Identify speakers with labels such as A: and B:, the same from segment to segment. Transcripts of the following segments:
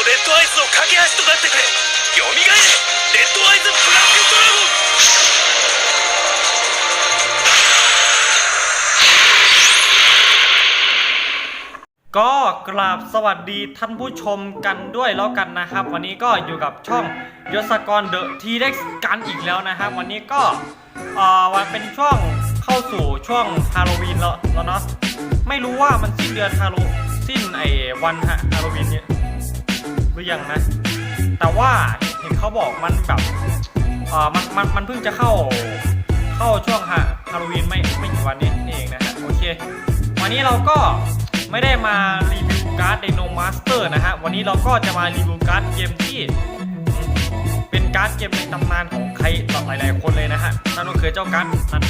A: とレッドアイズの架け橋となってくれよみがえれレッドアイズブラックドラゴン
B: ก็กราบสวัสดีท่านผู้ชมกันด้วยแล้วกันนะครับ วันนี้ก็อยู่กับช่องยศกรเดอะทีเด็กกันอีกแล้วนะครับ วันนี้ก็เอ่อวันเป็นช่วงเข้าสู่ช่วงฮาโลวีนแล้วแล้วเนาะไม่รู้ว่ามันสิ้นเดือนฮาโลสิ้นไอ้วันฮะฮาโลวีนเนี่ยห รือยังนะ แต่ว่าเห็นเขาบอกมันแบบเอ่อมันมันมันเพิ่งจะเข้าเข้าช่วงฮะฮาโลวีนไม่ไม่กี่วันนี้นี่เองนะฮะโอเค วันนี้เราก็ไม่ได้มารีวิวการ์ดไดโนมาสเตอร์นะฮะวันนี้เราก็จะมารีวิวการ์ดเกมที่เป็นการ์ดเกมในตำนานของใครต่อหลายๆคนเลยนะฮะนั่นก็คือเจ้าการ์ดนั่น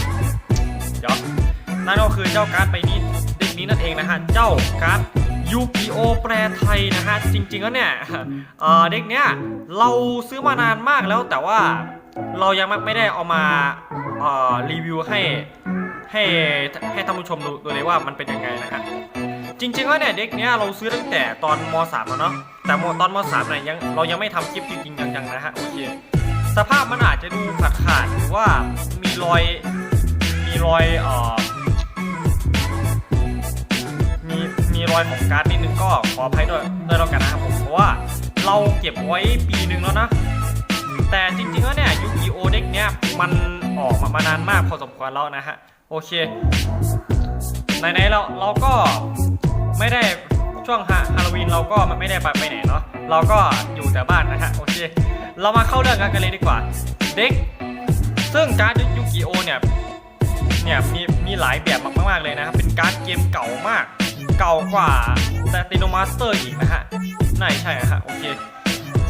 B: เดี๋ยวนั่นก็คือเจ้าการ์ดใบนี้เด็กนี้นั่นเองนะฮะเจ้าการ์ด ยูกิโอแปลไทยนะฮะ จริงๆแล้วเนี่ยเเด็กเนี้ยเราซื้อมานานมากแล้วแต่ว่าเรายังไม่ได้เอามารีวิวให้ให้ให้ท่านผู้ชมดูดเลยว่ามันเป็นยังไงนะฮะจริงๆแล้วเนี่ยเด็กเนี้ยเราซื้อตั้งแต่ตอนม .3 แล้วเนาะแต่ตอนม .3 เนี่ยยังเรายังไม่ทำคลิปจริงๆจังๆนะฮะโอเคสภาพมันอาจจะดูขาดขาดๆหรือว่ามีรอยมีรอยเอ่อ รอยของการ์ดนิดนึงก็ขออภัยด้วยด้วยแล้วกันนะครับผมเพราะว่าเราเก็บไว้ปีหนึ่งแล้วนะ แต่จริงๆแล้วเนี่ยยูกิโอเด็กเนี้ยมันออกมามานานมากพอสมควรแล้วนะฮะ โอเคไหนๆเราเราก็ไม่ได้ช่วงฮาฮาโลวีนเราก็ไม่ได้ไปไปไหนเนาะเราก็อยู่แต่บ้านนะฮะโอเค เรามาเข้าเรื่องกันกันเลยดีกว่า เด็ก ซึ่งการ์ดยูกิโอเนี่ยเนี่ยมีมีหลายแบบมากๆเลยนะครับเป็นการ์ดเกมเก่ามาก เก่ากว่าแต่ติโนมาสเตอร์อีกนะฮะน่าใช่ฮะโอเค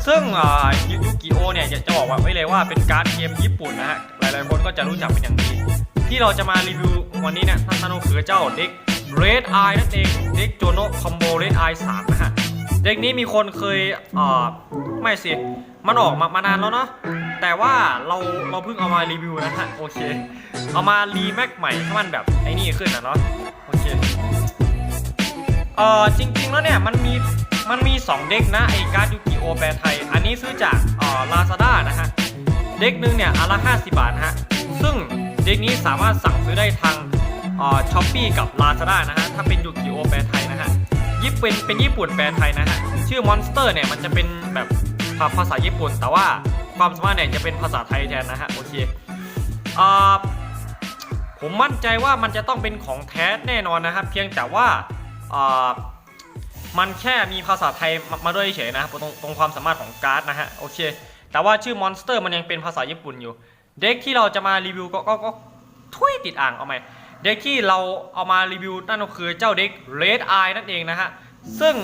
B: ซึ่งยูยูกิโอเนี่ยอยากจะบอกว่าไว้เลยว่าเป็นการ์ดเกมญี่ปุ่นนะฮะหลายๆคนก็จะรู้จักเป็นอย่างดีที่เราจะมารีวิววันนี้เนี่ยท่านท่านคือเจ้าเด็ก Red Eye นั่นเองเด็กโจโนคอมโบ Red Eye 3นะฮะเด็กนี้มีคนเคยอ่าไม่สิ มันออกมามานานแล้วเนาะแต่ว่าเราเราเพิ่งเอามารีวิวนะฮะโอเค เอามารีแม็กใหม่ให้มันแบบไอ้นี่ขึ้นนะเนาะ อเคเอจริงๆแล้วเนี่ยมันมีมันมี 2 เด็กนะไอการ์ดยูกิโอแปลไทย อันนี้ซื้อจากเอ่อลาซาด้านะฮะ เด็กหนึงเนี่ยอันละ50 บาทฮะ ซึ่งเด็กนี้สามารถสั่งซื้อได้ทางเอ่อช้อปปี้กับลาซาด้านะฮะ ถ้าเป็นยูกิโอแปลไทยนะฮะญี่ปุ่นเป็นญี่ปุ่นแปลไทยนะฮะ ชื่อมอนสเตอร์เนี่ยมันจะเป็นแบบภาษาญี่ปุ่น แต่ว่าความสามารถเนี่ยจะเป็นภาษาไทยแทนนะฮะโอเคเอ่อผมมั่นใจว่ามันจะต้องเป็นของแท้แน่นอนนะครับ เพียงแต่ว่า มันแค่มีภาษาไทยมาด้วยเฉยนะครับตรงตรงความสามารถของการ์ดนะฮะโอเค แต่ว่าชื่อมอนสเตอร์มันยังเป็นภาษาญี่ปุ่นอยู่ เด็กที่เราจะมารีวิวก็ก็ก็ทุยติดอ่างเอาไหมเด็กที่เราเอามารีวิวนั่นก็คือเจ้าเด็ก Red Eye นั่นเองนะฮะ ซึ่ง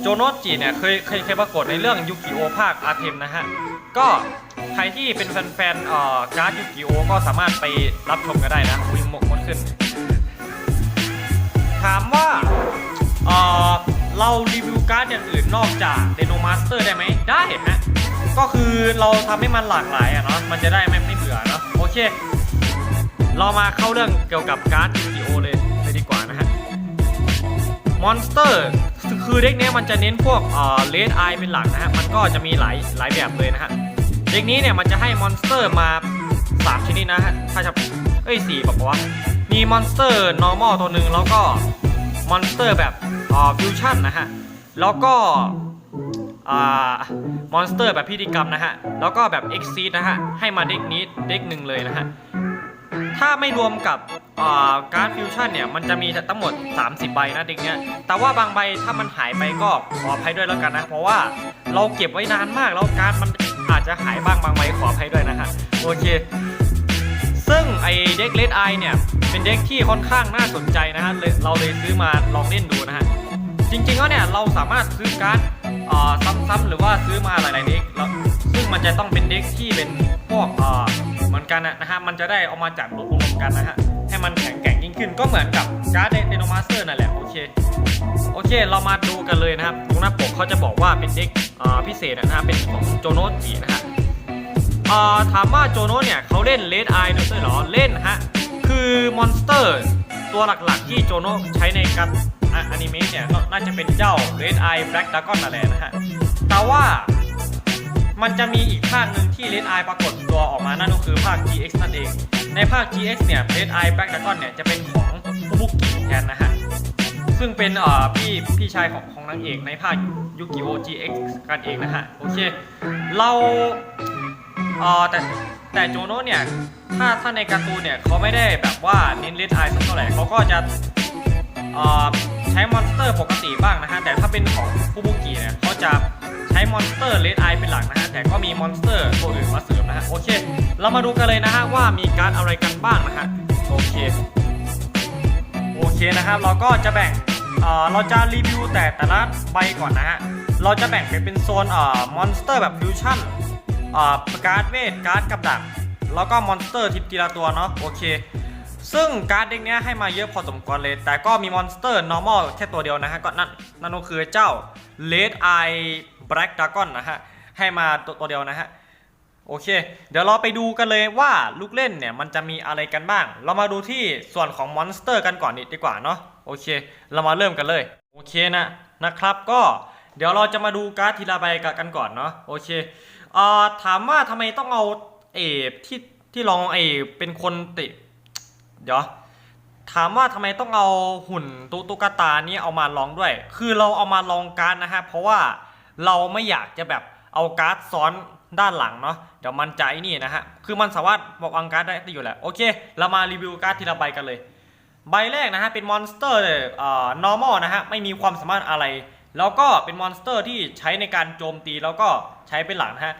B: โจโนจิเนี่ยเคยเคยเคยปรากฏในเรื่องยูกิโอภาคอาเทมนะฮะ ก็ใครที่เป็นแฟนๆเอ่อการ์ดยูกิโอก็สามารถไปรับชมกันได้นะวิ่งมกมดขึ้น ถามว่าเออเรารีวิวการ์ดอย่างอื่นนอกจากเดโนมาสเตอร์ได้ไหมได้ฮะก็คือเราทำให้มันหลากหลายอะเนาะมันจะได้ไม่ไม่เบื่อเนาะโอเค เรามาเข้าเรื่องเกี่ยวกับการ์ดยูกิโอเลยเลยดีกว่านะฮะมอนสเตอร์คือเด็กเนี้ยมันจะเน้นพวกเอ่อเลดไอเป็นหลักนะฮะมันก็จะมีหลายหลายแบบเลยนะฮะเด็กนี้เนี่ยมันจะให้มอนสเตอร์มา 3 ชนิดนะฮะถ้าจะเอ้ยสี่บอกว่า มีมอนสเตอร์ normal ตัวหนึ่งแล้วก็มอนสเตอร์แบบอ่อฟิวชั่นนะฮะ แล้วก็อ่ามอนสเตอร์แบบพิธีกรรมนะฮะ แล้วก็แบบ e x c eed นะฮะ ให้มาเด็กนี้เด็กหนึ่งเลยนะฮะ ถ้าไม่รวมกับอ่าการ์ดฟิวชั่นเนี่ย มันจะมีทั้งหมด 30 ใบนะเด็กเนี้ย แต่ว่าบางใบถ้ามันหายไปก็ขออภัยด้วยแล้วกันนะ เพราะว่าเราเก็บไว้นานมากแล้วการ์ดมันอาจจะหายบ้างบางใบขออภัยด้วยนะฮะ โอเค ซึ่งไอเด็กเลดไอเนี่ย เป็นเด็กที่ค่อนข้างน่าสนใจนะฮะเราเลยซื้อมาลองเล่นดูนะฮะ จริงๆแล้วเนี่ยเราสามารถซื้อการ์ดซ้ำๆหรือว่าซื้อมาหลายๆเด็กแล้วซึ่งมันจะต้องเป็นเด็กที่เป็นพวกเหมือนกันนะนะฮะมันจะได้เอามาจัดรวมๆกันนะฮะให้มันแข็งแกร่งยิ่งขึ้นก็เหมือนกับการ์ดเดโนมาสเตอร์นั่นแหละโอเคโอเค เรามาดูกันเลยนะครับตรงหน้าปกเขาจะบอกว่าเป็นเด็กพิเศษนะฮะเป็นของโจโนจินะฮะ อ่อถามว่าโจโนะเนี่ยเขาเล่นเลดไอด้วยเหรอเล่นฮะ คือมอนสเตอร์ตัวหลักๆที่โจโนะใช้ในการอะนิเมะเนี่ยก็น่าจะเป็นเจ้า Red Eye Black Dragon นั่นแหละนะฮะ แต่ว่ามันจะมีอีกภาคหนึ่งที่ Red Eye ปรากฏตัวออกมานั่นก็คือภาค GX นั่นเอง ในภาค GX เนี่ย Red Eye Black Dragon เนี่ยจะเป็นของฟูบุกิแทนนะฮะซึ่งเป็นอ่อพี่พี่ชายของของนางเอกในภาคยูกิโอ GX กันเองนะฮะ โอเค เรา เออแต่แต่โจโนะเนี่ย ถ้าถ้าในการ์ตูนเนี่ยเขาไม่ได้แบบว่าเน้นเลดไอสักเท่าไหร่เขาก็จะเออใช้มอนสเตอร์ปกติบ้างนะฮะแต่ถ้าเป็นของฟูบุกิเนี่ยเขาจะใช้มอนสเตอร์เลดไอเป็นหลักนะฮะแต่ก็มีมอนสเตอร์ตัวอื่นมาเสริมนะฮะโอเค เรามาดูกันเลยนะฮะว่ามีการอะไรกันบ้างนะฮะโอเคโอเคนะครับเราก็จะแบ่งเราจะรีวิวแต่แต่ละใบก่อนนะฮะ เราจะแบ่งเป็นโซนมอนสเตอร์แบบฟิวชั่น การ์ดเวทการ์ดกับดัก แล้วก็มอนสเตอร์ทิปทีละตัวเนาะโอเค ซึ่งการ์ดเด็กเนี้ยให้มาเยอะพอสมควรเลย แต่ก็มีมอนสเตอร์ normal แค่ตัวเดียวนะฮะก็นั่นนั่นก็คือเจ้า Red Eye Black Dragon นะฮะให้มาตัวตัวเดียวนะฮะโอเค เดี๋ยวเราไปดูกันเลยว่าลูกเล่นเนี่ยมันจะมีอะไรกันบ้าง เรามาดูที่ส่วนของมอนสเตอร์กันก่อนนิดีกว่าเนาะโอเค เรามาเริ่มกันเลย โอเคนะนะครับก็เดี๋ยวเราจะมาดูการ์ดทีละใบกันก่อนเนาะโอเค เอ่อถามว่าทำไมต้องเอาเอที่ที่ลองเอเป็นคนติเดี๋ยวถามว่าทำไมต้องเอาหุ่นตุ๊ตุ๊กตานี้เอามาลองด้วย คือเราเอามาลองการนะฮะเพราะว่าเราไม่อยากจะแบบเอาการ์ดซ้อนด้านหลังเนาะเดี๋ยวมันใจนี่นะฮะคือมันสามารถบอกวางการ์ดได้อยู่แหละโอเค เรามารีวิวการ์ดทีละใบกันเลย ใบแรกนะฮะเป็นมอนสเตอร์เอ่อ normal นะฮะไม่มีความสามารถอะไร แล้วก็เป็นมอนสเตอร์ที่ใช้ในการโจมตีแล้วก็ใช้เป็นหลักนะฮะ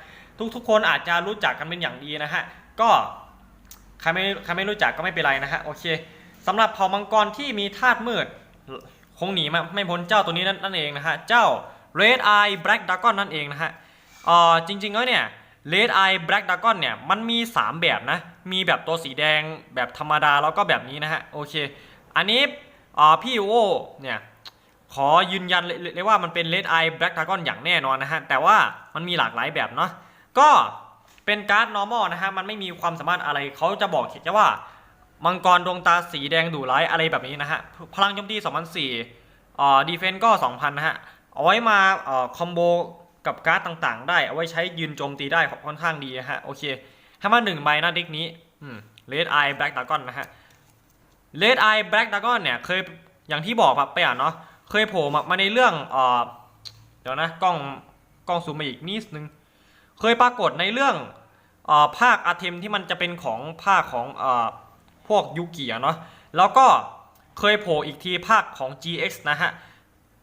B: ทุกๆคนอาจจะรู้จักกันเป็นอย่างดีนะฮะ ก็ใครไม่ใครไม่รู้จักก็ไม่เป็นไรนะฮะ โอเคสำหรับเผ่ามังกรที่มีธาตุมืด คงหนีมาไม่พ้นเจ้าตัวนี้นั่นนนเองนะฮะ เจ้า Red Eye Black Dragon นั่นเองนะฮะเอ่อจริงๆแล้วเนี่ย Red Eye Black Dragon เนี่ยมันมี 3 แบบนะ มีแบบตัวสีแดงแบบธรรมดาแล้วก็แบบนี้นะฮะ โอเค อันนี้อ่อพี่โอเนี่ย ขอยืนยันเลยเลยว่ามันเป็น Red Eye Black Dragon อย่างแน่นอนนะฮะ แต่ว่ามันมีหลากหลายแบบเนาะ ก็เป็นการ์ด normal นะฮะ มันไม่มีความสามารถอะไร เขาจะบอกแค่ว่า มังกรดวงตาสีแดงดุร้ายอะไรแบบนี้นะฮะ พลังโจมตี2004อ่าดีเฟนก็ 2,000 นะฮะ เอาไว้มาเอ่อคอมโบกับการ์ดต่างๆ ได้ เอาไว้ใช้ยืนโจมตีได้ค่อนข้างดีนะฮะ โอเค ให้มาหนึ่งใบนะเด็กนี้อืม Red Eye Black Dragon นะฮะ Red Eye Black Dragon เนี่ยเคยอย่างที่บอกไปอะเนาะ เคยโผล่มาในเรื่องเออเดี๋ยวนะกล้องกล้องซูมมาอีกนิดนึง เคยปรากฏในเรื่องเออภาคอาเทมที่มันจะเป็นของภาคของเออพวกยูกิอะเนาะแล้วก็เคยโผล่อีกทีภาคของ GX นะฮะ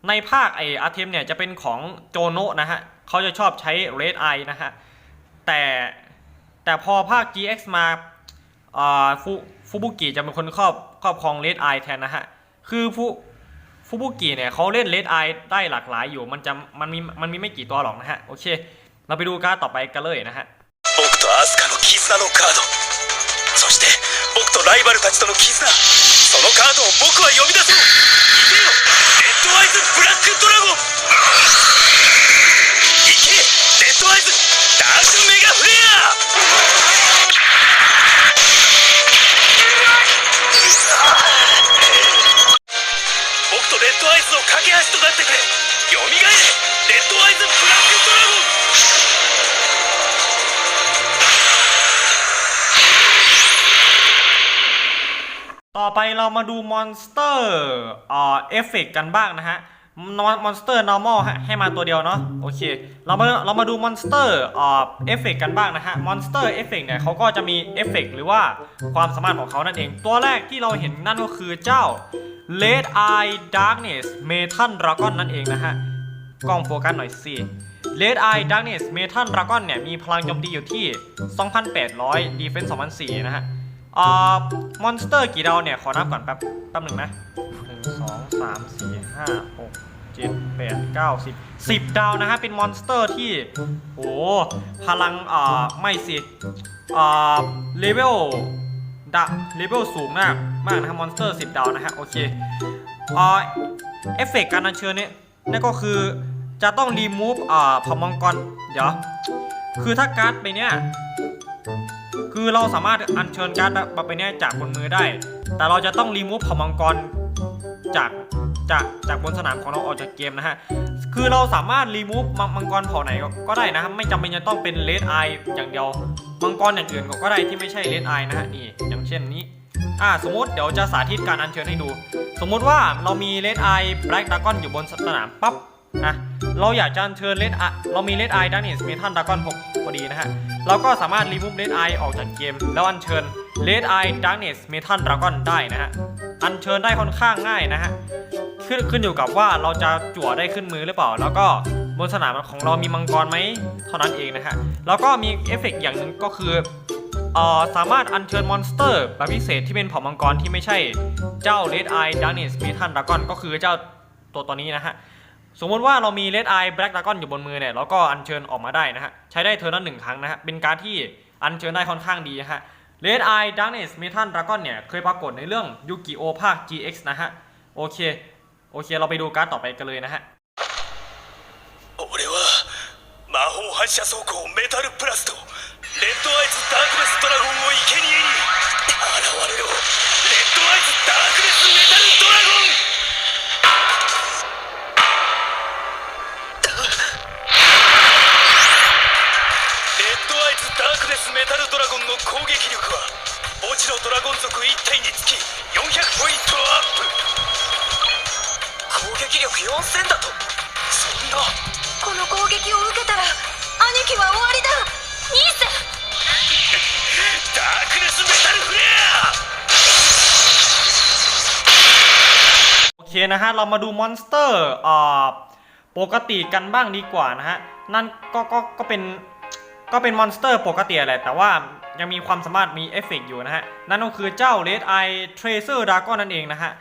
B: ในภาคไออาเทมเนี่ยจะเป็นของโจโนะนะฮะเขาจะชอบใช้ Red Eye นะฮะ แต่แต่พอภาค GX มาฟูฟูบุกิจะเป็นคนครอบครอบครอง Red Eye แทนนะฮะ คือฟู ฟูบุกิเนี่ยเขาเล่น Red Eye ได้หลากหลายอยู่ มันจะมันมีมันมีไม่กี่ตัวหรอกนะฮะ โอเค เราไปดูการดต่อไปกันเลยนะฮะ
A: 僕とアスカの絆のカードそして僕とライバルたちとの絆そのカードを僕は呼び出そう行けよレッドアイズブラックドラゴン行けレッドアイズダークメガフレア ドアイズの架け橋となってくれ蘇れレッドアイズブラックドラゴン
B: ต่อไปเรามาดูมอนสเตอร์อ่าเอฟเฟกกันบ้างนะฮะ มอนสเตอร์ normal ให้ให้มาตัวเดียวเนาะโอเค เรามาเรามาดูมอนสเตอร์อ่าเอฟเฟกกันบ้างนะฮะมอนสเตอร์เอฟเฟกเนี่ยเขาก็จะมีเอฟเฟกหรือว่าความสามารถของเขานั่นเอง ตัวแรกที่เราเห็นนั่นก็คือเจ้า Red Eye Darkness Metal Dragon นั่นเองนะฮะ กล้องโฟกัสหน่อยสิ Red Eye Darkness Metal Dragon เนี่ยมีพลังโจมตีอยู่ที่ 2,800 Defense 2,400นะฮะ อ่ามอนสเตอร์กี่ดาวเนี่ย ขอนับก่อนแป๊บแป๊บหนึ่งนะหนึ่งสองสามสี่ห้าหกเจ็ดแปดเก้าสิบสิบดาวนะฮะ เป็นมอนสเตอร์ที่โอ้พลังอ่าไม่สิอ่าเลเวลดะเลเวลสูงมากมากนะครับมอนสเตอร์สิบดาวนะฮะ โอเคอ่าเอฟเฟกต์การอัญเชิญเนี่ยนั่นก็คือจะต้องรีมูฟอ่าพมังกร เดี๋ยว คือถ้าการ์ดไปเนี่ย คือเราสามารถอัญเชิญการ์ดแบบไปเนี้ยจากบนมือได้ แต่เราจะต้องรีมูฟเผ่ามังกรจากจากจากบนสนามของเราออกจากเกมนะฮะ คือเราสามารถรีมูฟมังกรเผ่าไหนก็ได้นะครับไม่จำเป็นจะต้องเป็นเลดไออย่างเดียว มังกรอย่างอื่นก็ได้ที่ไม่ใช่เลดไอนะฮะนี่อย่างเช่นนี้อ่าสมมติเดี๋ยวจะสาธิตการอัญเชิญให้ดู สมมุติว่าเรามีเลดไอแบล็กดากอนอยู่บนสนามปั๊บนะเราอยากจะอัญเชิญเลดไอเรามีเลดไอดันนิสเมทัลดากอน พอดีนะฮะ เราก็สามารถรีมูฟเลดไอออกจากเกม แล้วอัญเชิญเลดไอดันนิสเมทัลดราก้อนได้นะฮะ อัญเชิญได้ค่อนข้างง่ายนะฮะ ขึ้นขึ้นอยู่กับว่าเราจะจั่วได้ขึ้นมือหรือเปล่า แล้วก็บนสนามของเรามีมังกรไหมเท่านั้นเองนะฮะ แล้วก็มีเอฟเฟกต์อย่างหนึ่งก็คือสามารถอัญเชิญมอนสเตอร์แบบพิเศษที่เป็นเผ่ามังกรที่ไม่ใช่เจ้า Red Eye Darkness Metal Dragon ก็คือเจ้าตัวตัวนี้นะฮะ สมมติว่าเรามี Red Eye Black Dragon อยู่บนมือเนี่ยเราก็อัญเชิญออกมาได้นะฮะ ใช้ได้เทอร์นละหนึ่งครั้งนะฮะ เป็นการดที่อัญเชิญได้ค่อนข้างดีนะฮะ Red Eye Darkness Metal Dragon เนี่ยเคยปรากฏในเรื่องยูกิโอภาค GX นะฮะ โอเค โอเค เราไปดูการ์ดต่อไปกันเลยนะฮะ
A: 俺は魔法反射装甲メタルプラスとレッドアイズダークネスドラゴンを生贄に現れろ
B: ฮะ เรามาดูมอนสเตอร์อ่าปกติกันบ้างดีกว่านะฮะ นั่นก็ก็ก็เป็นก็เป็นมอนสเตอร์ปกติแหละ แต่ว่ายังมีความสามารถมีเอฟเฟกต์อยู่นะฮะ นั่นก็คือเจ้า Red Eye Tracer Dragon นั่นเองนะฮะ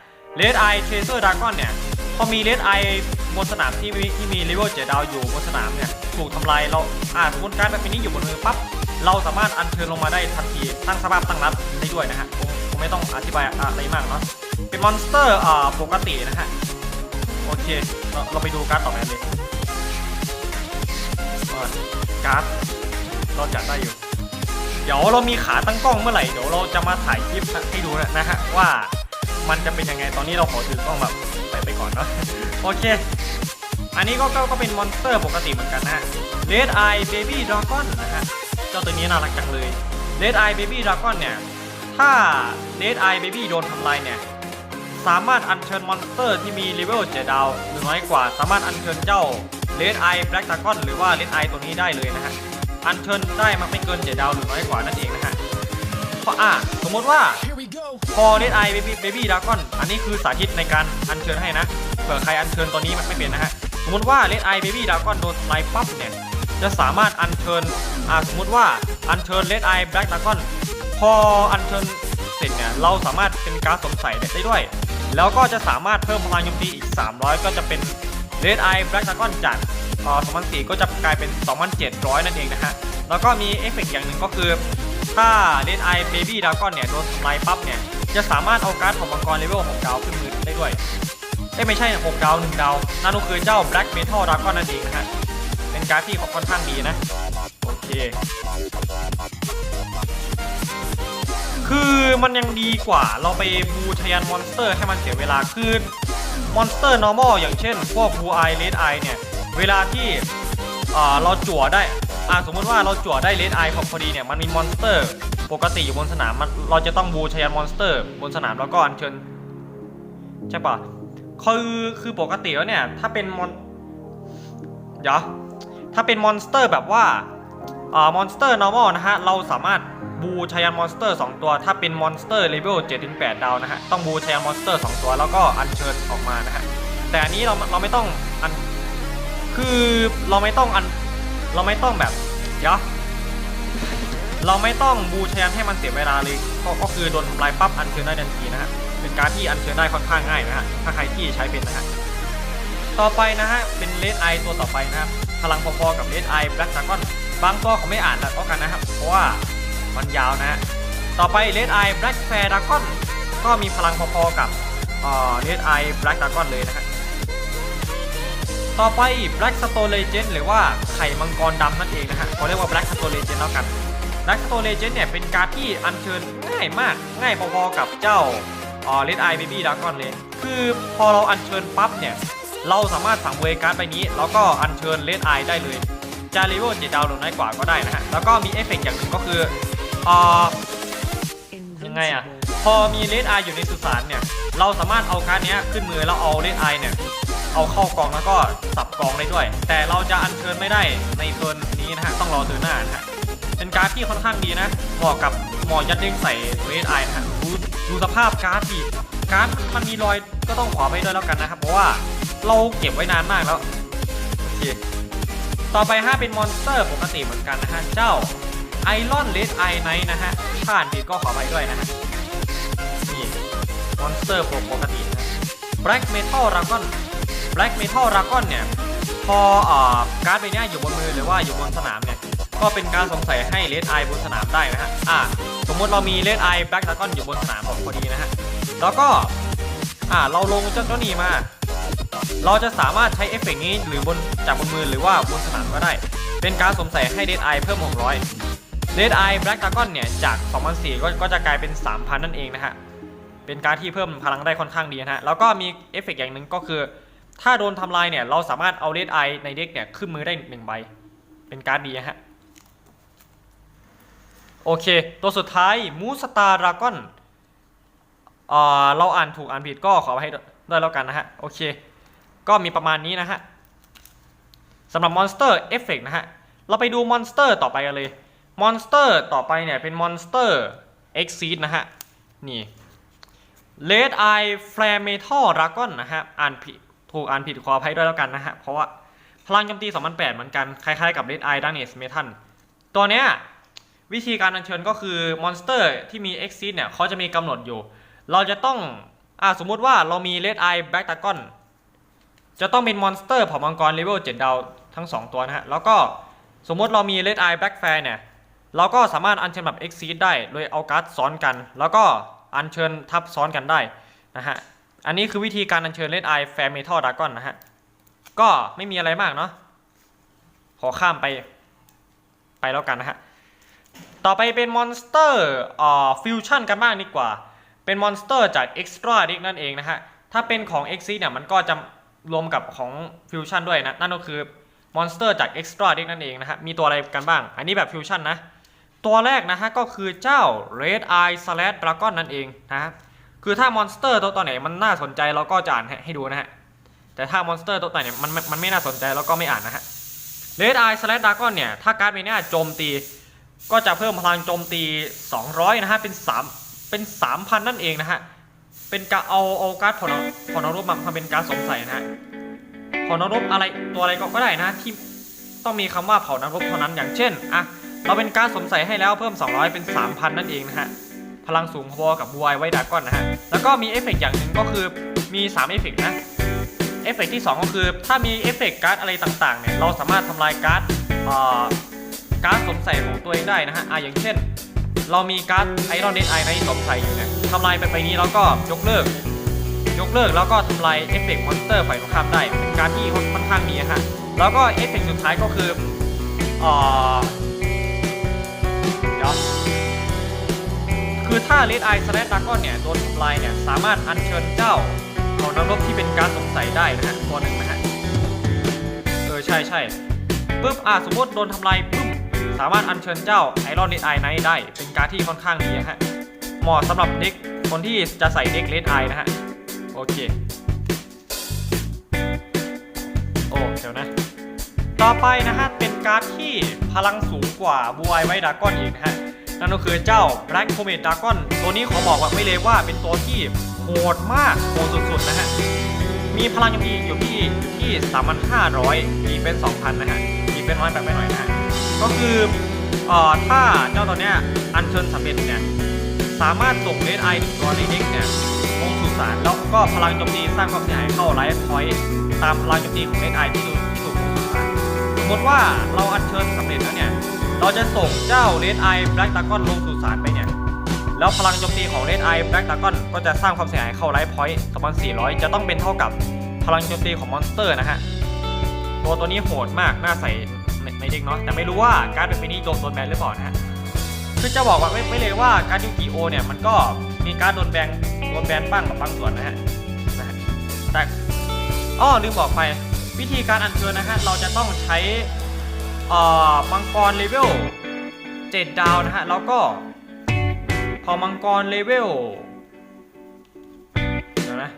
B: Red Eye Tracer Dragon เนี่ย พอมี Red Eye บนสนามที่มีที่มีเลเวลเจ็ดดาวอยู่บนสนามเนี่ยถูกทำลายเราอ่าสมมติการแบบนี้อยู่บนมือปั๊บเราสามารถอัญเชิญลงมาได้ทันทีตั้งสภาพตั้งรับได้ด้วยนะฮะผมผมไม่ต้องอธิบายอะไรมากเนาะเป็นมอนสเตอร์อ่าปกตินะฮะโอเคเราเราไปดูการ์ดต่อไปกันเลยว่าการ์ดเราจัดได้อยู่เดี๋ยวเรามีขาตั้งกล้องเมื่อไหร่เดี๋ยวเราจะมาถ่ายคลิปให้ดูนะฮะว่ามันจะเป็นยังไงตอนนี้เราขอถือกล้องแบบไปไปก่อนเนาะ โอเค อันนี้ก็ก็เป็นมอนสเตอร์ปกติเหมือนกันนะฮะ Red Eye Baby Dragon นะฮะ เจ้าตัวนี้น่ารักจังเลย Red Eye Baby Dragon เนี่ย ถ้า Red Eye Baby โดนทำลายเนี่ย สามารถอัญเชิญมอนสเตอร์ที่มีเลเวล7ดาวหรือน้อยกว่า สามารถอัญเชิญเจ้า Red Eye Black Dragon หรือว่า Red Eye ตัวนี้ได้เลยนะฮะ อัญเชิญได้มาไม่เกิน7ดาวหรือน้อยกว่านั่นเองนะฮะเพราะอะสมมติว่า พอ Red Eye Baby Baby Dragon อันนี้คือสาธิตในการอัญเชิญให้นะเผื่อใครอัญเชิญตัวนี้ไม่เป็นนะฮะ สมมติว่า Red Eye Baby Dragon โดนทำลายปั๊บเนี่ย จะสามารถอัญเชิญ อ่า สมมติว่าอัญเชิญ Red Eye Black Dragon พออัญเชิญเสร็จเนี่ย เราสามารถเป็นการสวมใส่ได้ด้วย แล้วก็จะสามารถเพิ่มพลังโจมตีอีก 300 ก็จะเป็น Red Eye Black Dragon จากอ่อ2004ก็จะกลายเป็น 2,700 นั่นเองนะฮะ แล้วก็มีเอฟเฟกต์อย่างหนึ่งก็คือ ถ้า Red Eye Baby Dragon เนี่ยโดนทำลายปั๊บเนี่ย จะสามารถเอาการ์ดของมังกรเลเวล6ดาวขึ้นมือได้ด้วยเอ้ไม่ใช่ 6 ดาว 1 ดาวนั่นก็คือเจ้า Black Metal Dragon นั่นเองนะฮะ เป็นการ์ดที่ค่อนข้างดีนะ โอเค คือมันยังดีกว่าเราไปบูชยันมอนสเตอร์ให้มันเสียเวลาคือมอนสเตอร์ normal อย่างเช่น พวกบูไอเลดไอเนี่ย เวลาที่ เราจั่วได้อ่าสมมติว่าเราจั่วได้เลดไอพอดีเนี่ยมันมีมอนสเตอร์ ปกติอยู่บนสนามมันเราจะต้องบูชยันมอนสเตอร์ บนสนามแล้วก็อัญเชิญใช่ปะคือคือปกติแล้วเนี่ยถ้าเป็นมอนเดี๋ยวถ้าเป็นมอนสเตอร์แบบว่าอ่ามอนสเตอร์ normal นะฮะเราสามารถบูชยันมอนสเตอร์ 2 ตัว ถ้าเป็นมอนสเตอร์เลเวล7-8ดาวนะฮะต้องบูชยันมอนสเตอร์ 2 ตัวแล้วก็อัญเชิญออกมานะฮะแต่อันนี้เราเราไม่ต้องอัน คือเราไม่ต้องอันเราไม่ต้องแบบเดี๋ยวเราไม่ต้องบูชยันให้มันเสียเวลาเลยก็ก็คือโดนทำลายปั๊บอัญเชิญได้ทันทีนะฮะเป็นการที่อัญเชิญได้ค่อนข้างง่ายนะฮะถ้าใครที่ใช้เป็นนะฮะต่อไปนะฮะเป็นเลดไอตัวต่อไปนะครับพลังพอๆกับเลดไอแบล็กดากอนบางตัวเขาไม่อ่านแล้วกันนะครับ เพราะว่ามันยาวนะฮะต่อไปเลดไอแบล็กแฟร์ดากอนก็มีพลังพอๆกับเอ่อเลดไอแบล็กดากอนเลยนะฮะ ต่อไป Black Stone Legend หรือว่าไข่มังกรดำนั่นเองนะฮะเขาเรียกว่า Black Stone Legend แล้วกัน Black Stone Legend เนี่ยเป็นการ์ดที่อัญเชิญง่ายมากง่ายพอๆกับเจ้าออ Red Eye Baby Dragon เลย คือพอเราอัญเชิญปั๊บเนี่ย เราสามารถสั่งเวการ์ดไปนี้ แล้วก็อัญเชิญเลดไอได้เลยจะเลเวลเจ็ดดาวหรือน้อยกว่าก็ได้นะฮะ แล้วก็มีเอฟเฟกต์อย่างหนึ่งก็คืออ่อยังไงอะ พอมีเลดไออยู่ในสุสานเนี่ย เราสามารถเอาการ์ดนี้ขึ้นมือแล้วเอาเลดไอเนี่ย เอาเข้ากองแล้วก็สับกองได้ด้วย แต่เราจะอัญเชิญไม่ได้ในเทิร์นนี้นะฮะต้องรอเทิร์นหน้านะฮะเป็นการ์ดที่ค่อนข้างดีนะเหมาะกับหมอยัดเด้งใส่เลดไอนะฮะดูดูสภาพการ์ดดิการ์ดมันมีรอยก็ต้องขอไปด้วยแล้วกันนะครับเพราะว่าเราเก็บไว้นานมากแล้วโอเคต่อไปฮะเป็นมอนสเตอร์ปกติเหมือนกันนะฮะเจ้าไอรอนเลดไอไนท์นะฮะถ้าอ่านผิดก็ขอไปด้วยนะฮะนี่มอนสเตอร์ปกตินะ Black Metal Dragon Black Metal Dragon เนี่ย พออ่อการ์ดใบเนี้ยอยู่บนมือหรือว่าอยู่บนสนามเนี่ย ก็เป็นการสงสัยให้เลดไอบนสนามได้นะฮะ อ่า สมมติเรามีเลดไอแบล็กดากอนอยู่บนสนามพอดีนะฮะ แล้วก็ อ่า เราลงเจ้าเจ้านี่มา เราจะสามารถใช้เอฟเฟกต์นี้หรือบนจากบนมือหรือว่าบนสนามก็ได้ เป็นการสวมใส่ให้เลดไอเพิ่ม 600เลดไอแบล็กดากอนเนี่ย จาก 2,004ก็ก็จะกลายเป็น 3,000 นั่นเองนะฮะ เป็นการที่เพิ่มพลังได้ค่อนข้างดีนะฮะ แล้วก็มีเอฟเฟกต์อย่างหนึ่งก็คือ ถ้าโดนทำลายเนี่ย เราสามารถเอาเลดไอในเด็กเนี่ย ขึ้นมือได้หนึ่งใบ เป็นการดดีนะฮะ โอเค ตัวสุดท้ายมูสตาร์ดราก้อนอ่าเราอ่านถูกอ่านผิดก็ขอให้ด้วยแล้วกันนะฮะ โอเค ก็มีประมาณนี้นะฮะสำหรับมอนสเตอร์เอฟเฟกนะฮะ เราไปดูมอนสเตอร์ต่อไปกันเลยมอนสเตอร์ต่อไปเนี่ย เป็นมอนสเตอร์เอ็กซีดนะฮะ นี่ Red Eye Flare Metal Dragon นะฮะ อ่านผิด ถูกอ่านผิดขออภัยด้วยแล้วกันนะฮะ เพราะว่าพลังโจมตี2008เหมือนกัน คล้ายๆกับ Red Eye Darkness Metal ตัวเนี้ยวิธีการอัญเชิญก็คือมอนสเตอร์ที่มี Exceed เนี่ยเขาจะมีกำหนดอยู่ เราจะต้องอ่าสมมุติว่าเรามี Red Eye Black Dragon จะต้องเป็นมอนสเตอร์เผ่ามังกรเลเวล7ดาวทั้ง 2 ตัวนะฮะ แล้วก็สมมติเรามี Red Eye Black Fair เนี่ยเราก็สามารถอัญเชิญแบบ Exceed ได้ โดยเอาการ์ดซ้อนกัน แล้วก็อัญเชิญทับซ้อนกันได้นะฮะ อันนี้คือวิธีการอัญเชิญ Red Eye Fair Metal Dragon นะฮะ ก็ไม่มีอะไรมากเนาะขอข้ามไป ไปแล้วกันนะฮะ ต่อไปเป็นมอนสเตอร์อ่าฟิวชั่นกันบ้างดีกว่า เป็นมอนสเตอร์จาก Extra Deck นั่นเองนะฮะ ถ้าเป็นของ Exceed เนี่ยมันก็จะรวมกับของฟิวชั่นด้วยนะ นั่นก็คือมอนสเตอร์จาก Extra Deck นั่นเองนะฮะ มีตัวอะไรกันบ้าง อันนี้แบบฟิวชั่นนะ ตัวแรกนะฮะก็คือเจ้า Red Eye Slash Dragon นั่นเองนะฮะ คือถ้ามอนสเตอร์ตัวตัวไหนมันน่าสนใจเราก็จะอ่านให้ดูนะฮะ แต่ถ้ามอนสเตอร์ตัวไหนเนี่ยมันมันมันไม่น่าสนใจเราก็ไม่อ่านนะฮะ Red Eye Slash Dragon เนี่ย ถ้าการ์ดใบเนี้ยโจมตี ก็จะเพิ่มพลังโจมตี 200 นะฮะ เป็น 3 เป็น 3,000 นั่นเองนะฮะ เป็นการเอาเอาการ์ดผลผลรูปมาเป็นการดสวมใส่นะฮะผลรูปอะไรตัวอะไรก็ได้นะที่ต้องมีคำว่าเผานรกเท่านั้นอย่างเช่น อะ เราเป็นการสวมใส่ให้แล้วเพิ่ม 200 เป็น 3,000 นั่นเองนะฮะ พลังสูงพอๆกับบูไอไวดากอนนะฮะ แล้วก็มีเอฟเฟกต์อย่างหนึ่งก็คือมี 3 เอฟเฟกต์นะเอฟเฟกต์ที่ 2 ก็คือ ถ้ามีเอฟเฟกต์การ์ดอะไรต่างๆเนี่ยเราสามารถทำลายการ์ดการ์ดสมใส่ของตัวเองได้นะฮะอะอย่างเช่น เรามีการ์ดไอรอนเนไอในสมใส่อยู่เนี่ยทำลายไปไปนี้แล้วก็ยกเลิก ยกเลิกแล้วก็ทำลายเอฟเฟกต์มอนสเตอร์ฝ่ายตรงข้ามได้เป็นการที่ค่อนข้างดีนะฮะแล้วก็เอฟเฟกต์สุดท้ายก็คืออ่อ เลดไอสแลดดากอนเนี่ยโดนทำลายเนี่ยสามารถอัญเชิญเจ้าของนักรบที่เป็นการสวมใส่ได้นะฮะตัวหนึ่งนะฮะเออใช่ใช่ปุ๊บอะสมมติโดนทำลายปุ๊บสามารถอัญเชิญเจ้าไอรอนเนตไอไนได้เป็นการที่ค่อนข้างดีนะฮะเหมาะสำหรับเด็กคนที่จะใส่เด็กเลดไอนะฮะโอเคโอ้เดี๋ยวนะต่อไปนะฮะเป็นการ์ดที่พลังสูงกว่าบูไอไวดากอนอีกนะฮะ นั่นก็คือเจ้า Black Comet Dragon ตัวนี้ขอบอกว่าไม่เลยว่าเป็นตัวที่โหดมากโหดสุดๆนะฮะ มีพลังยังมีอยู่ที่อยู่ที่ 3,500มีเป็น 2,000 นะฮะมีเป็นน้อยแบบไปหน่อยนะฮะ ก็คือเอ่อถ้าเจ้าตัวเนี้ยอัญเชิญสำเร็จเนี่ยสามารถส่งเลดไอหนึ่งตัวในเด็กเนี่ยลงสู่สารแล้วก็พลังโจมตีสร้างความเสียหายเข้าไลฟ์พอยต์ตามพลังโจมตีของเลดไอที่ถูกที่ถูกลงสู่สารสมมติว่าเราอัญเชิญสำเร็จแล้วเนี่ย เราจะส่งเจ้าเลดไอแบล็กตากอนลงสู่สารไปเนี่ย แล้วพลังโจมตีของเลดไอแบล็กตากอนก็จะสร้างความเสียหายเข้าไลฟ์พอยต์ประมาณ400 จะต้องเป็นเท่ากับพลังโจมตีของมอนสเตอร์นะฮะ ตัวตัวนี้โหดมาก น่าใส่ในในเด็กเนาะ แต่ไม่รู้ว่าการ์ดเป็นไปนี้โดนโดนแบนหรือเปล่านะฮะ คือจะบอกว่าไม่ไม่เลยว่าการยูกิโอเนี่ยมันก็มีการโดนแบนโดนแบนบ้างกับบางส่วนนะฮะนะฮะแต่อ้อลืมบอกไปวิธีการอัญเชิญนะฮะ เราจะต้องใช้ เอ่อมังกรเลเวล7ดาวนะฮะ แล้วก็ พอมังกรเลเวลเดี๋ยวนะ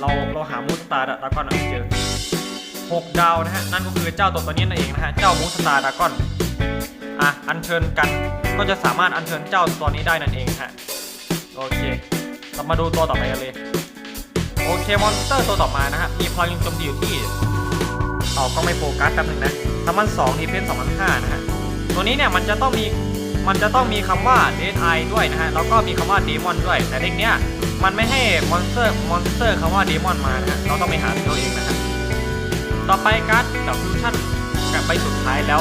B: เราเราหามูสตาร์ดากอนเจอ6ดาวนะฮะ นั่นก็คือเจ้าตัวตัวนี้นั่นเองนะฮะ เจ้ามูสตาร์ดากอนอะ อัญเชิญกัน ก็จะสามารถอัญเชิญเจ้าตัวนี้ได้นั่นเองฮะ โอเค เรามาดูตัวต่อไปกันเลย โอเค มอนสเตอร์ตัวต่อมานะฮะ มีพลังโจมตีอยู่ที่เอาก็ไม่โฟกัสแป๊บนึงนะ สามัน2ดีเฟนส์2005นะฮะตัวนี้เนี่ยมันจะต้องมีมันจะต้องมีคำว่า Dead Eye ด้วยนะฮะแล้วก็มีคำว่า Demon ด้วย แต่เด็กเนี้ยมันไม่ให้มอนสเตอร์มอนสเตอร์คำว่า Demon มานะฮะเราต้องไปหาตัวเองนะฮะต่อไปการ์ดกับฟิวชั่นกับใบสุดท้ายแล้ว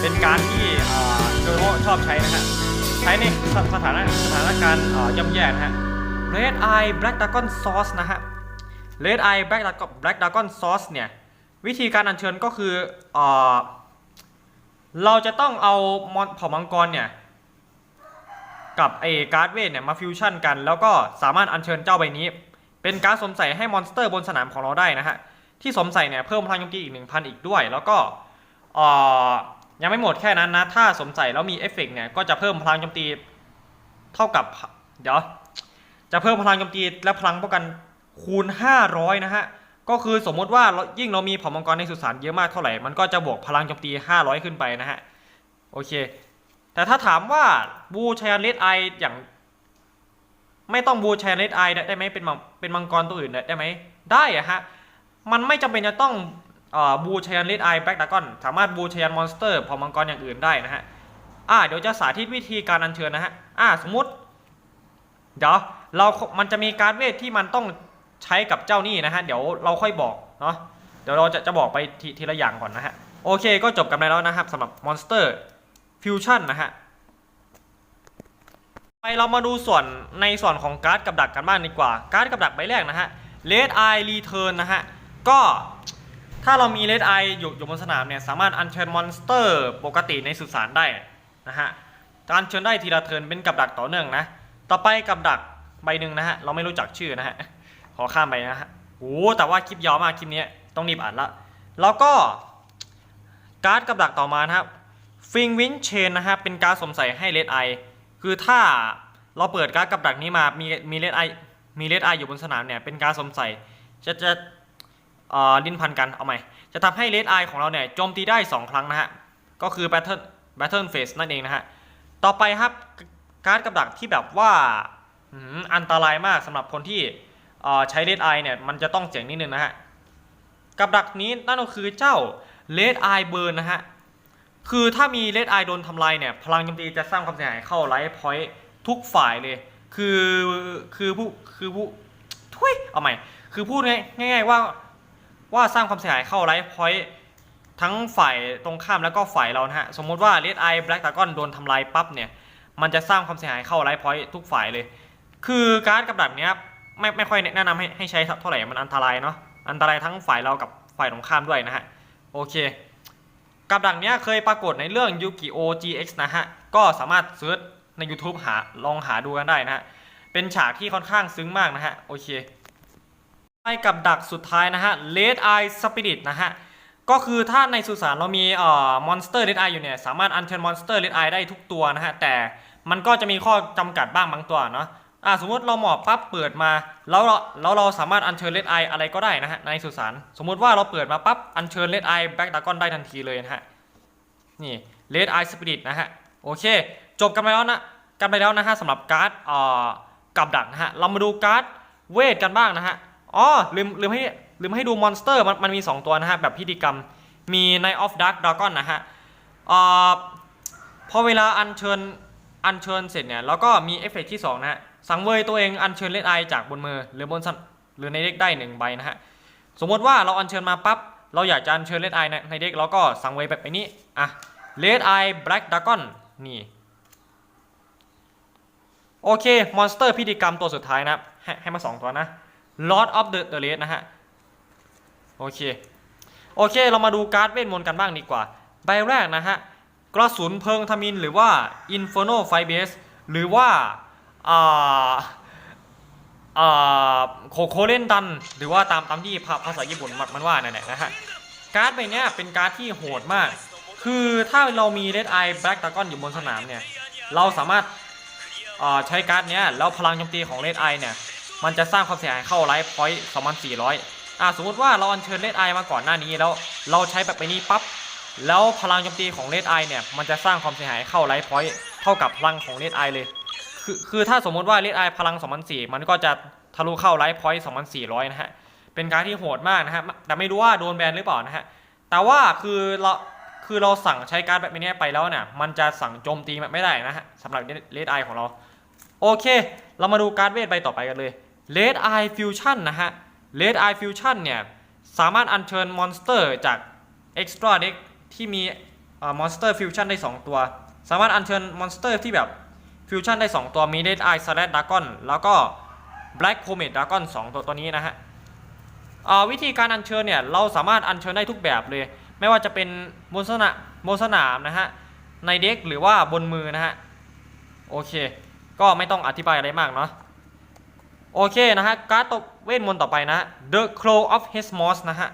B: เป็นการดที่เอ่อโดโมชอบใช้นะฮะใช้ในสสถานะสถานการณ์ย่ำแย่นะฮะ Red Eye Black Dragon Sauce นะฮะ Red Eye Black Dragon Black Dragon Sauce เนี่ย วิธีการอัญเชิญก็คือเออเราจะต้องเอามอนเผ่ามังกรเนี่ยกับไอ้การ์ดเวทเนี่ยมาฟิวชั่นกัน แล้วก็สามารถอัญเชิญเจ้าใบนี้ เป็นการ์ดสมใส่ให้มอนสเตอร์บนสนามของเราได้นะฮะที่สมใส่เนี่ยเพิ่มพลังโจมตีอีก 1,000 อีกด้วย แล้วก็เออยังไม่หมดแค่นั้นนะ ถ้าสมใส่แล้วมีเอฟเฟกต์เนี่ยก็จะเพิ่มพลังโจมตีเท่ากับเดี๋ยวจะเพิ่มพลังโจมตีและพลังป้องกันคูณ 500 นะฮะ ก็คือสมมติว่ายิ่งเรามีเผ่ามังกรในสุสานเยอะมากเท่าไหร่ มันก็จะบวกพลังโจมตี 500 ขึ้นไปนะฮะ โอเค แต่ถ้าถามว่าบูชายันเลดไออย่าง ไม่ต้องบูชายันเลดไอได้ไหมเป็นมังเป็นมังกรตัวอื่นได้ไหมได้อะฮะ มันไม่จำเป็นจะต้องอบูชายันเลดไอแบ็กดากอนสามารถบูชายันมอนสเตอร์เผ่ามังกรอย่างอื่นได้นะฮะอ่าเดี๋ยวจะสาธิตวิธีการอัญเชิญนะฮะอ่าสมมติ เดี๋ยวเรา มันจะมีการเวทที่มันต้อง ใช้กับเจ้านี่นะฮะเดี๋ยวเราค่อยบอกเนาะเดี๋ยวเราจะจะบอกไปททีละอย่างก่อนนะฮะโอเคก็จบกันไปแล้วนะครับสำหรับมอนสเตอร์ฟิวชั่นนะฮะไปเรามาดูส่วนในส่วนของการ์ดกับดักกันบ้างดีกว่า การ์ดกับดักใบแรกนะฮะ Red Eye Return นะฮะ ก็ถ้าเรามี Red Eye อยู่อยู่บนสนามเนี่ย สามารถอัญเชิญมอนสเตอร์ปกติในสุสานได้นะฮะการเชิญได้ทีละเทิร์นเป็นกับดักต่อเนื่องนะ ต่อไปกับดักใบหนึ่งนะฮะ เราไม่รู้จักชื่อนะฮะ อข้ามไปนะฮะโอ้แต่ว่าคลิปยาวมากคลิปนี้ต้องรีบอ่านละแล้วก็การ์ดกับดักต่อมานะครับฟิงวินเชนนะฮะเป็นการดสมใส่ให้เลดไอคือถ้าเราเปิดการ์ดกับดักนี้มามีมีเลดไอมีเลดไออยู่บนสนามเนี่ยเป็นการดสมใส่จะจะเอ่อลิ้นพันกันเอาใหม่จะทำให้เลดไอของเราเนี่ยโจมตีได้ 2 ครั้งนะฮะก็คือ Battle Battle Phase นั่นเองนะฮะต่อไปครับการ์ดกับดักที่แบบว่าอันตรายมากสำหรับคนที่ ใช้เลดไอเนี่ยมันจะต้องเจ๋งนิดนึงนะฮะกับดักนี้นั่นก็คือเจ้าเลดไอเบิร์นนะฮะคือถ้ามีเลดไอโดนทำลายเนี่ยพลังโจมตีจะสร้างความเสียหายเข้าไลฟ์พอยต์ทุกฝ่ายเลย คือคือผู้คือผู้ทุยเอาใหม่ คือพูดง่ายง่ายๆว่าว่าสร้างความเสียหายเข้าไลฟ์พอยต์ทั้งฝ่ายตรงข้ามแล้วก็ฝ่ายเรานะฮะ สมมติว่าเลดไอแบล็กตากอนโดนทำลายปั๊บเนี่ย มันจะสร้างความเสียหายเข้าไลฟ์พอยต์ทุกฝ่ายเลย คือการ์ดกับดักเนี้ย ไม่ไม่ค่อยแนะนำให้ให้ใช้เท่าไหร่มันอันตรายเนาะอันตรายทั้งฝ่ายเรากับฝ่ายตรงข้ามด้วยนะฮะโอเค กับดักเนี้ยเคยปรากฏในเรื่อง Yu-Gi-Oh! GX นะฮะก็สามารถเซิร์ชใน YouTube หาลองหาดูกันได้นะฮะเป็นฉากที่ค่อนข้างซึ้งมากนะฮะโอเคไปกับดักสุดท้ายนะฮะ Red Eye Spirit นะฮะก็คือถ้าในสุสานเรามีเอ่อมอนสเตอร์ Red Eye อยู่เนี่ยสามารถอัญเชิญมอนสเตอร์ Red Eye ได้ทุกตัวนะฮะแต่มันก็จะมีข้อจำกัดบ้างบางตัวเนาะ อ่าสมมติเราหมอบปั๊บเปิดมาแล้วเราแล้วเราสามารถอัญเชิญเลดไออะไรก็ได้นะฮะในสุสานสมมุติว่าเราเปิดมาปั๊บอัญเชิญเลดไอแบ็กดากอนได้ทันทีเลยนะฮะนี่เลดไอสปิริตนะฮะโอเค จบกันไปแล้วนะกันไปแล้วนะฮะสำหรับการ์ดเอ่อกับดักนะฮะเรามาดูการ์ดเวทกันบ้างนะฮะอ๋อลืมลืมให้ลืมให้ดูมอนสเตอร์มันมันมี 2 ตัวนะฮะแบบพิธีกรรมมี Night of Dark Dragon นะฮะเอ่อพอเวลาอัญเชิญอัญเชิญเสร็จเนี่ยแล้วก็มีเอฟเฟกต์ที่2นะฮะ สังเวยตัวเองอัญเชิญเลดไอจากบนมือหรือบนสันหรือในเด็กได้หนึ่งใบนะฮะสมมติว่าเราอัญเชิญมาปั๊บเราอยากจะอัญเชิญเลดไอในในเด็กเราก็สังเวยแบบนี้อะเลดไอแบล็กดากอนนี่โอเคมอนสเตอร์พิธีกรรมตัวสุดท้ายนะให้ให้มาสองตัวนะ Lord of the the Red นะฮะโอเคโอเค เรามาดูการ์ดเวทมนต์กันบ้างดีกว่า ใบแรกนะฮะ กระสุนเพลิงทมินหรือว่า Inferno Fire Base หรือว่า อ่าอ่าโคโคเล่นดัน หรือว่าตามตามที่ภาภาษาญี่ปุ่นมันว่านั่นแหละนะฮะการ์ดใบนี้เป็นการ์ดที่โหดมาก คือถ้าเรามี Red Eye Black Dragon อยู่บนสนามเนี่ย เราสามารถใช้การ์ดเนี้ยแล้วพลังโจมตีของ Red Eye เนี่ย มันจะสร้างความเสียหายเข้าไลฟ์พอยต์2,400 อ่าสมมติว่าเราอัญเชิญ Red Eye มาก่อนหน้านี้แล้ว เราใช้แบบไปนี้ปั๊บ แล้วพลังโจมตีของ Red Eye เนี่ย มันจะสร้างความเสียหายเข้าไลฟ์พอยต์เท่ากับพลังของ Red Eye เลย คือคือถ้าสมมติว่า Red Eye พลัง2,400มันก็จะทะลุเข้าไลฟ์พอยต์2,400 นะฮะ เป็นการที่โหดมากนะฮะ แต่ไม่รู้ว่าโดนแบนหรือเปล่านะฮะ แต่ว่าคือเราคือเราสั่งใช้การแบบนี้ไปแล้วเนี่ยมันจะสั่งโจมตีไม่ได้นะฮะสำหรับเลดไอของเรา โอเค เรามาดูการเวทใบต่อไปกันเลยเลดไอฟิวชั่นนะฮะเลดไอฟิวชั่นเนี่ยสามารถอัญเชิญมอนสเตอร์จาก Extra Deck ที่มีมอนสเตอร์ฟิวชั่นได้ 2 ตัว สามารถอัญเชิญมอนสเตอร์ที่แบบ ฟิวชั่นได้ 2 ตัวมี Red Eye Slash Dragon แล้วก็ Black Comet Dragon 2ตัวตัวนี้นะฮะวิธีการอัญเชิญเนี่ยเราสามารถอัญเชิญได้ทุกแบบเลย ไม่ว่าจะเป็นบนสนามบนสนามนะฮะในเด็กหรือว่าบนมือนะฮะโอเค ก็ไม่ต้องอธิบายอะไรมากเนาะโอเคนะฮะการ์ดตเวทมนต์ต่อไปนะ The Crow of Hesmos นะฮะ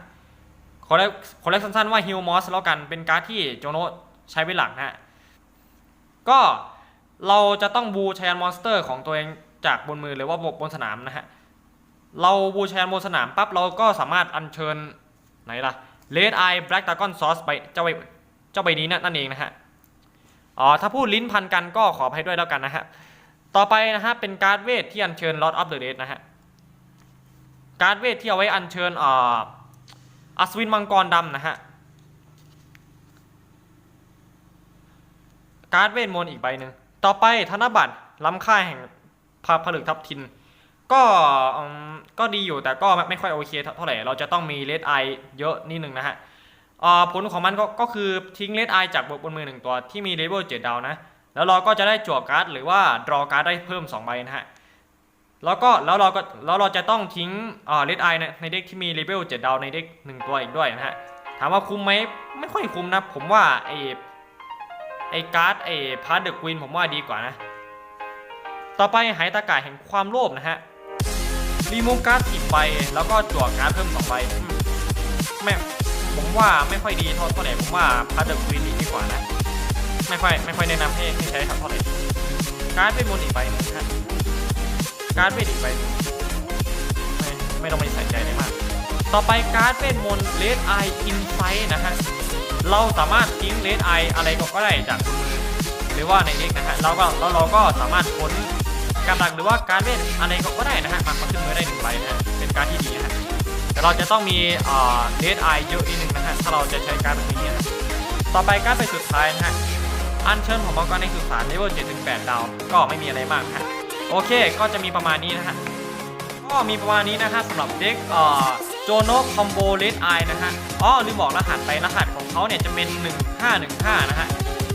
B: ขอเรียกขอเรียกสั้นๆว่า Hillmos แล้วกันเป็นการ์ดที่โจโนใช้เป็นหลักนะฮะก็ เราจะต้องบูชายันมอนสเตอร์ของตัวเองจากบนมือหรือว่าบนสนามนะฮะ เราบูชายันบนสนามปั๊บเราก็สามารถอัญเชิญไหนล่ะ Red Eye Black Dragon Sauce ไปเจ้าใบเจ้าใบนี้นะนั่นเองนะฮะอ๋อถ้าพูดลิ้นพันกันก็ขออภัยด้วยแล้วกันนะฮะ ต่อไปนะฮะเป็นการ์ดเวทที่อัญเชิญ Lord of the Dead นะฮะ การ์ดเวทที่เอาไว้อัญเชิญอ่าอัศวินมังกรดำนะฮะ การ์ดเวทมนต์อีกใบหนึ่ง ต่อไปธนบัตรล้ำค่าแห่งพาผลึกทับทิน ก็ก็ดีอยู่แต่ก็ไม่ค่อยโอเคเท่าไหร่ เราจะต้องมีเลดไอเยอะนิดนึงนะฮะผลของมันก็ก็คือทิ้งเลดไอจากบนมือหนึ่งตัวที่มีเลเวลเจ็ดดาวนะ แล้วเราก็จะได้จั่วการ์ดหรือว่าดรอการ์ดได้เพิ่ม2ใบนะฮะแล้วก็แล้วเราก็แล้วเราจะต้องทิ้งเลดไอในในเด็กที่มีเลเวลเจ็ดดาวในเด็กหนึ่งตัวอีกด้วยนะฮะถามว่าคุ้มไหมไม่ค่อยคุ้มนะ ผมว่าไอ ไอการ์ดไอพาร์ทเดอะควีนผมว่าดีกว่านะ ต่อไปหายตากาแห่งความโลภนะฮะรีมูฟการ์ดสิบใบแล้วก็จั่วการ์ดเพิ่มสองใบอืมไม่ผมว่าไม่ค่อยดีเท่าเท่าไหร่ผมว่าพาร์ทเดอะควีนดีกว่านะ ไม่ค่อยไม่ค่อยแนะนำให้ให้ใช้ครับเท่าไหร่การ์ดเป็นมนต์อีกใบนึงนะฮะการ์ดเป็นอีกใบนึงไม่ไม่ต้องไปใส่ใจเลยมาก ต่อไปการ์ดเป็นมนเลดไออินไซนะฮะ เราสามารถทิ้งเลดไออะไรก็ได้จากบนมือหรือว่าในเด็กนะฮะเราก็แล้วเราก็สามารถค้นกับดักหรือว่าการเวทอะไรก็ได้นะฮะมาขึ้นมือได้หนึ่งใบนะฮะเป็นการที่ดีนะฮะแต่เราจะต้องมีอ่าเลดไอเยอะนิดนึงนะฮะถ้าเราจะใช้การแบบนี้นะต่อไปการไปสุดท้ายนะฮะอันเชิญของมังกรในสุสานเลเวล7ถึง8ดาว ก็ไม่มีอะไรมากฮะโอเค ก็จะมีประมาณนี้นะฮะ ก็มีประมาณนี้นะฮะสำหรับเด็กเอ่อโจโนคอมโบเลดไอนะฮะอ๋อลืมบอกรหัสไปรหัสของเขาเนี่ยจะเป็น 1515 นะฮะ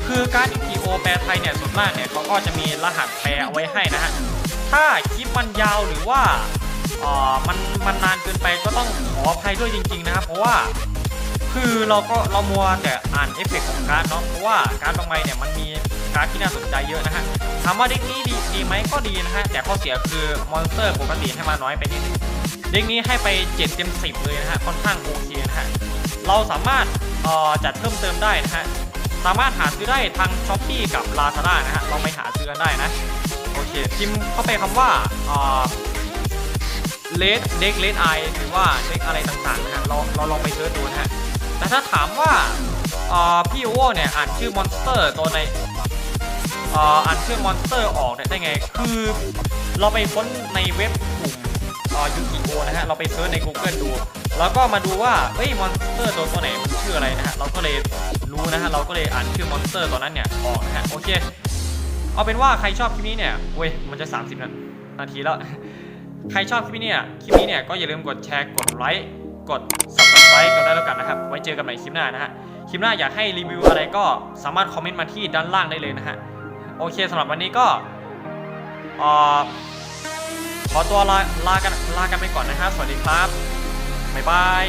B: คือการด ETO แปลไทยเนี่ยส่วนมากเนี่ยเขาก็จะมีรหัสแปลเอาไว้ให้นะฮะ ถ้าคลิปมันยาวหรือว่าเอ่อมันมันนานเกินไปก็ต้องขออภัยด้วยจริง ๆ นะครับ เพราะว่าคือเราก็เรามัวแต่อ่านเอฟเฟกต์ของการ์ดเนาะเพราะว่าการ์ดบางใบเนี่ยมันมี การ์ดที่น่าสนใจเยอะนะฮะถามว่าเด็กนี้ดีดีไหมก็ดีนะฮะ แต่ข้อเสียคือมอนสเตอร์ปกติให้มาน้อยไปนิดนึงเด็กนี้ให้ไป 7 เต็ม 10 เลยนะฮะ ค่อนข้างโอเคนะฮะ เราสามารถเอ่อจัดเพิ่มเติมได้นะฮะ สามารถหาซื้อได้ทางช้อปปี้กับ Lazada นะฮะเราไปหาซื้อกันได้นะ โอเค พิมพ์เข้าไปคำว่าเอ่อเลดเด็กเลดไอหรือว่าเด็กอะไรต่างๆนะฮะ เราเราลองไปเสิร์ชดูนะฮะ แต่ถ้าถามว่าพี่โอเนี่ยอ่านชื่อมอนสเตอร์ตัวใน อ่ออ่านชื่อมอนสเตอร์ออกได้ไง คือเราไปค้นในเว็บกลุ่มยูกิโอนะฮะ เราไปเสิร์ชใน Google ดู แล้วก็มาดูว่าเฮ้ยมอนสเตอร์ตัวตัวไหนมันชื่ออะไรนะฮะ เราก็เลยรู้นะฮะ เราก็เลยอ่านชื่อมอนสเตอร์ตัวนั้นเนี่ยออกนะฮะ โอเค เอาเป็นว่าใครชอบคลิปนี้เนี่ย เว้ย มันจะ 30 นาทีแล้ว ใครชอบคลิปนี้เนี่ย คลิปนี้เนี่ยก็อย่าลืมกดแชร์ กดไลค์ กด subscribe กันได้แล้วกันนะครับ ไว้เจอกันใหม่คลิปหน้านะฮะ คลิปหน้าอยากให้รีวิวอะไรก็สามารถคอมเมนต์มาที่ด้านล่างได้เลยนะฮะ โอเคสำหรับวันนี้ก็ขอตัวลาลากันลากันไปก่อนนะฮะสวัสดีครับ บ๊ายบาย